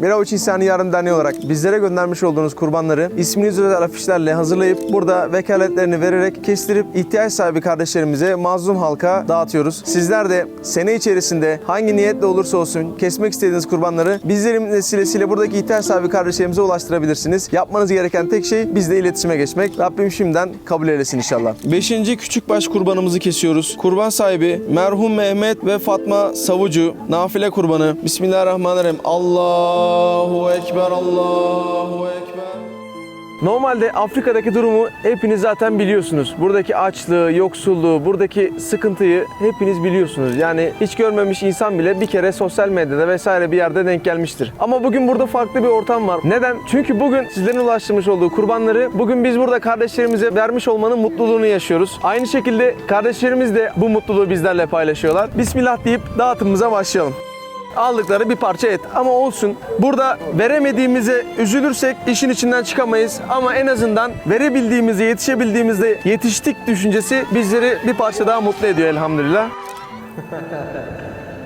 Miravuç İnsani Yardım Derneği olarak bizlere göndermiş olduğunuz kurbanları isminiz özel afişlerle hazırlayıp burada vekaletlerini vererek kestirip ihtiyaç sahibi kardeşlerimize mazlum halka dağıtıyoruz. Sizler de sene içerisinde hangi niyetle olursa olsun kesmek istediğiniz kurbanları bizlerin vesilesiyle buradaki ihtiyaç sahibi kardeşlerimize ulaştırabilirsiniz. Yapmanız gereken tek şey bizle iletişime geçmek. Rabbim şimdiden kabul eylesin inşallah. Beşinci küçük baş kurbanımızı kesiyoruz. Kurban sahibi merhum Mehmet ve Fatma Savucu. Nafile kurbanı. Bismillahirrahmanirrahim. Allahu Ekber, Allahu Ekber. Normalde Afrika'daki durumu hepiniz zaten biliyorsunuz. Buradaki açlığı, yoksulluğu, buradaki sıkıntıyı hepiniz biliyorsunuz. Yani hiç görmemiş insan bile bir kere sosyal medyada vesaire bir yerde denk gelmiştir. Ama bugün burada farklı bir ortam var. Neden? Çünkü bugün sizlerin ulaştırmış olduğu kurbanları bugün biz burada kardeşlerimize vermiş olmanın mutluluğunu yaşıyoruz. Aynı şekilde kardeşlerimiz de bu mutluluğu bizlerle paylaşıyorlar. Bismillah deyip dağıtımımıza başlayalım aldıkları bir parça et. Ama olsun. Burada veremediğimize üzülürsek işin içinden çıkamayız. Ama en azından verebildiğimizde, yetişebildiğimizde yetiştik düşüncesi bizleri bir parça daha mutlu ediyor elhamdülillah.